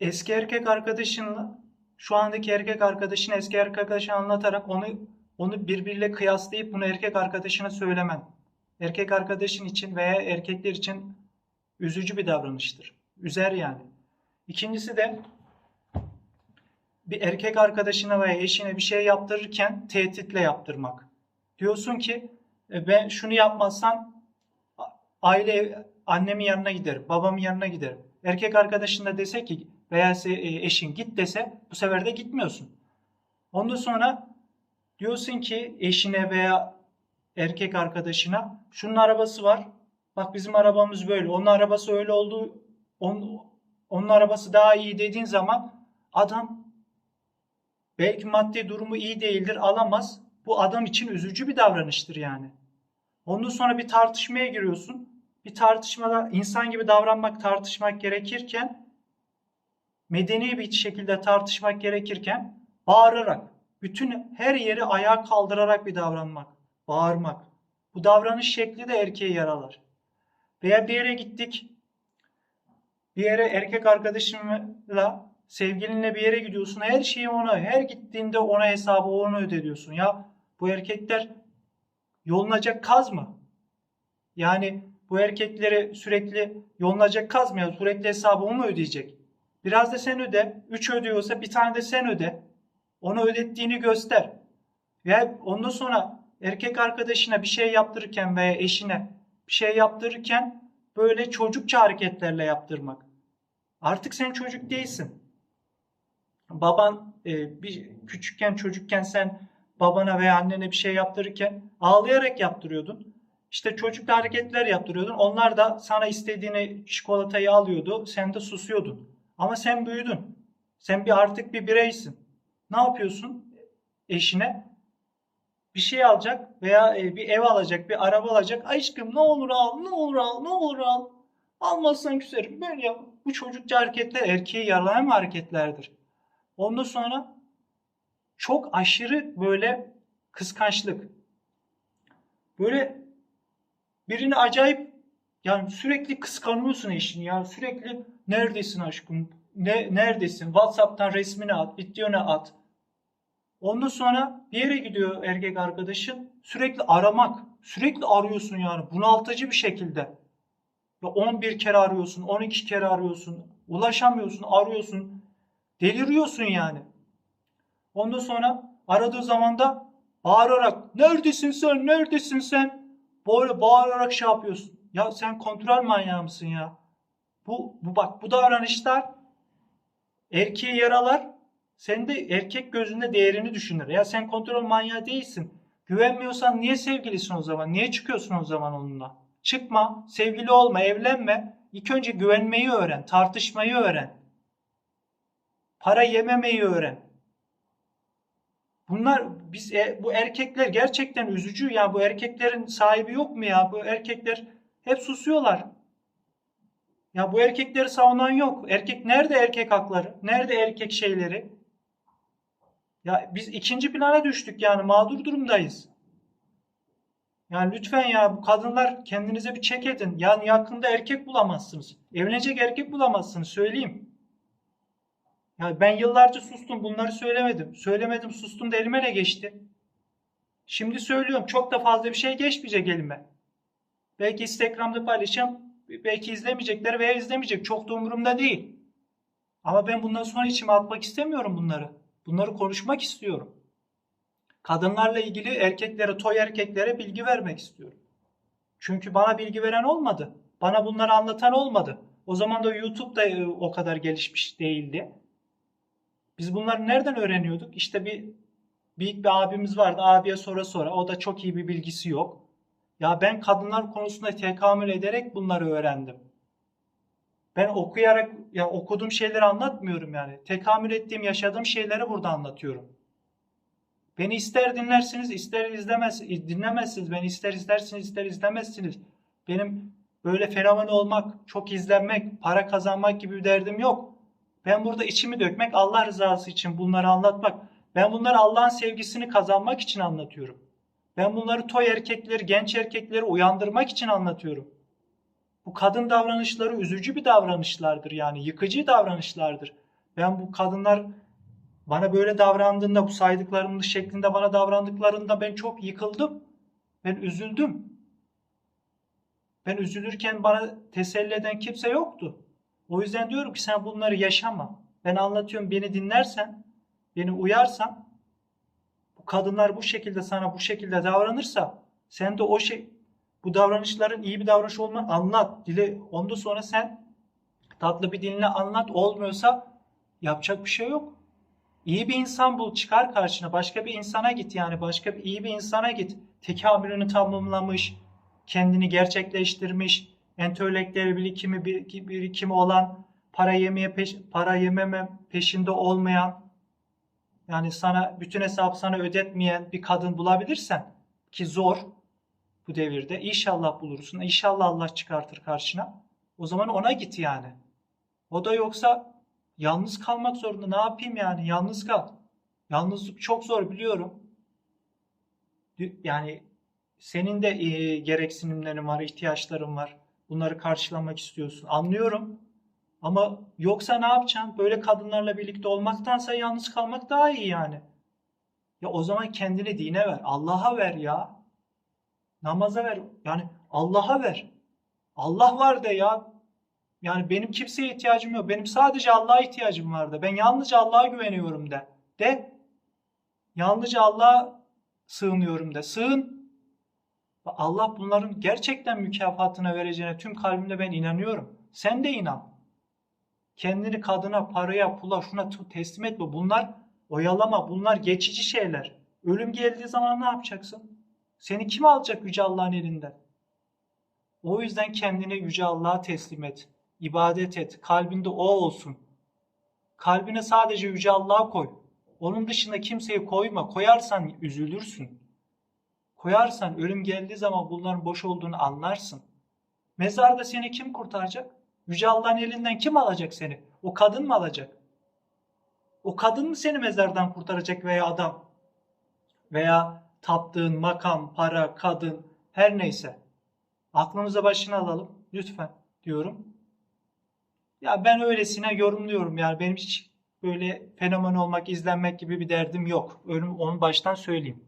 eski erkek arkadaşınla şu andaki erkek arkadaşın eski erkek arkadaşını anlatarak onu onu birbiriyle kıyaslayıp bunu erkek arkadaşına söylemen. Erkek arkadaşın için veya erkekler için üzücü bir davranıştır. Üzer yani. İkincisi de bir erkek arkadaşına veya eşine bir şey yaptırırken tehditle yaptırmak. Diyorsun ki "E, ben şunu yapmazsam a- aile annemin yanına giderim, babamın yanına giderim. Erkek arkadaşın da dese ki veya e, eşin git dese bu sefer de gitmiyorsun. Ondan sonra diyorsun ki eşine veya erkek arkadaşına şunun arabası var. Bak bizim arabamız böyle. Onun arabası öyle olduğu onun, onun arabası daha iyi dediğin zaman adam belki maddi durumu iyi değildir alamaz. Bu adam için üzücü bir davranıştır yani. Ondan sonra bir tartışmaya giriyorsun. Bir tartışmada insan gibi davranmak, tartışmak gerekirken medeni bir şekilde tartışmak gerekirken bağırarak, bütün her yeri ayağa kaldırarak bir davranmak, bağırmak. Bu davranış şekli de erkeği yaralar. Veya bir yere gittik, bir yere erkek arkadaşımla, sevgilinle bir yere gidiyorsun. Her şeyi ona, her gittiğinde ona hesabı onu ödediyorsun. Ya bu erkekler yolunacak kaz mı? Yani bu erkekleri sürekli yolunacak kaz mı ya? Sürekli hesabı o mu ödeyecek? Biraz da sen öde. Üç ödüyorsa bir tane de sen öde. Onu ödettiğini göster. Ve ondan sonra erkek arkadaşına bir şey yaptırırken veya eşine bir şey yaptırırken böyle çocukça hareketlerle yaptırmak. Artık sen çocuk değilsin. Baban e, bir küçükken çocukken sen babana veya annene bir şey yaptırırken ağlayarak yaptırıyordun. İşte çocukla hareketler yaptırıyordun. Onlar da sana istediğini çikolatayı alıyordu. Sen de susuyordun. Ama sen büyüdün. Sen bir artık bir bireysin. Ne yapıyorsun? Eşine bir şey alacak veya e, bir ev alacak, bir araba alacak. Aşkım ne olur al, ne olur al, ne olur al. Almazsan küserim. Böyle yap. Bu çocukça hareketler erkeği yaralayan hareketlerdir. Ondan sonra çok aşırı böyle kıskançlık. Böyle birini acayip yani sürekli kıskanıyorsun eşini ya sürekli neredesin aşkım? Ne neredesin? WhatsApp'tan resmini at videonu at. Ondan sonra bir yere gidiyor erkek arkadaşın. Sürekli aramak sürekli arıyorsun yani bunaltıcı bir şekilde. Ya 11 kere arıyorsun 12 kere arıyorsun ulaşamıyorsun arıyorsun. Deliriyorsun yani. Ondan sonra aradığı zaman da bağırarak neredesin sen? Neredesin sen? Böyle bağırarak şey yapıyorsun. Ya sen kontrol manyağı mısın ya? Bu, bu bak bu davranışlar erkeği yaralar. Sen de erkek gözünde değerini düşünür. Ya sen kontrol manyağı değilsin. Güvenmiyorsan niye sevgilisin o zaman? Niye çıkıyorsun o zaman onunla? Çıkma, sevgili olma, evlenme. İlk önce güvenmeyi öğren, tartışmayı öğren. Para yememeyi öğren. Bunlar biz e, bu erkekler gerçekten üzücü ya bu erkeklerin sahibi yok mu ya bu erkekler hep susuyorlar. Ya bu erkekleri savunan yok. Erkek nerede erkek hakları? Nerede erkek şeyleri? Ya biz ikinci plana düştük yani mağdur durumdayız. Yani lütfen ya bu kadınlar kendinize bir çek edin. Yani yakında erkek bulamazsınız. Evlenecek erkek bulamazsınız söyleyeyim. Ya ben yıllarca sustum bunları söylemedim. Söylemedim sustum da elime ne geçti? Şimdi söylüyorum çok da fazla bir şey geçmeyecek elime. Belki Instagram'da paylaşacağım. Belki izlemeyecekler veya izlemeyecek. Çok da umurumda değil. Ama ben bundan sonra içime atmak istemiyorum bunları. Bunları konuşmak istiyorum. Kadınlarla ilgili erkeklere, toy erkeklere bilgi vermek istiyorum. Çünkü bana bilgi veren olmadı. Bana bunları anlatan olmadı. O zaman da YouTube da e, o kadar gelişmiş değildi. Biz bunları nereden öğreniyorduk? İşte bir büyük bir abimiz vardı. Abiye sonra sonra. O da çok iyi bir bilgisi yok. Ya ben kadınlar konusunda tekamül ederek bunları öğrendim. Ben okuyarak ya okuduğum şeyleri anlatmıyorum yani. Tekamül ettiğim, yaşadığım şeyleri burada anlatıyorum. Beni ister dinlersiniz, ister izlemez, dinlemezsiniz. Beni ister izlersiniz, ister izlemezsiniz. Benim böyle fenomen olmak, çok izlenmek, para kazanmak gibi bir derdim yok. Ben burada içimi dökmek, Allah rızası için bunları anlatmak. Ben bunları Allah'ın sevgisini kazanmak için anlatıyorum. Ben bunları toy erkekleri, genç erkekleri uyandırmak için anlatıyorum. Bu kadın davranışları üzücü bir davranışlardır yani yıkıcı davranışlardır. Ben bu kadınlar bana böyle davrandığında, bu saydıklarının şeklinde bana davrandıklarında ben çok yıkıldım. Ben üzüldüm. Ben üzülürken bana teselli eden kimse yoktu. O yüzden diyorum ki sen bunları yaşama. Ben anlatıyorum beni dinlersen, beni uyarsan, kadınlar bu şekilde sana bu şekilde davranırsa sen de o şey bu davranışların iyi bir davranış olmanı anlat. Dile ondan sonra sen tatlı bir dinle anlat. Olmuyorsa yapacak bir şey yok. İyi bir insan bul, çıkar karşına. Başka bir insana git yani. Başka bir iyi bir insana git. Tekamülünü tamamlamış, kendini gerçekleştirmiş, entelektüel birikimi, bir- birikimi olan, para yemeye peş, para yememe peşinde olmayan, yani sana bütün hesabı sana ödetmeyen bir kadın bulabilirsen ki zor bu devirde. İnşallah bulursun. İnşallah Allah çıkartır karşına. O zaman ona git yani. O da yoksa yalnız kalmak zorunda. Ne yapayım yani? Yalnız kal. Yalnızlık çok zor biliyorum. Yani senin de gereksinimlerin var, ihtiyaçların var. Bunları karşılamak istiyorsun. Anlıyorum. Ama yoksa ne yapacaksın? Böyle kadınlarla birlikte olmaktansa yalnız kalmak daha iyi yani. Ya o zaman kendini dine ver. Allah'a ver ya. Namaza ver. Yani Allah'a ver. Allah var de ya. Yani benim kimseye ihtiyacım yok. Benim sadece Allah'a ihtiyacım var de. Ben yalnızca Allah'a güveniyorum de. De. Yalnızca Allah'a sığınıyorum de. Sığın. Allah bunların gerçekten mükafatını vereceğine tüm kalbimle ben inanıyorum. Sen de inan. Kendini kadına, paraya, pula, şuna teslim etme. Bunlar oyalama. Bunlar geçici şeyler. Ölüm geldiği zaman ne yapacaksın? Seni kim alacak Yüce Allah'ın elinden? O yüzden kendini Yüce Allah'a teslim et. İbadet et. Kalbinde o olsun. Kalbine sadece Yüce Allah'a koy. Onun dışında kimseyi koyma. Koyarsan üzülürsün. Koyarsan ölüm geldiği zaman bunların boş olduğunu anlarsın. Mezarda seni kim kurtaracak? Yüce Allah'ın elinden kim alacak seni? O kadın mı alacak? O kadın mı seni mezardan kurtaracak veya adam? Veya taptığın makam, para, kadın, her neyse. Aklımıza başına alalım lütfen diyorum. Ya ben öylesine yorumluyorum yani benim hiç böyle fenomen olmak, izlenmek gibi bir derdim yok. Onu baştan söyleyeyim.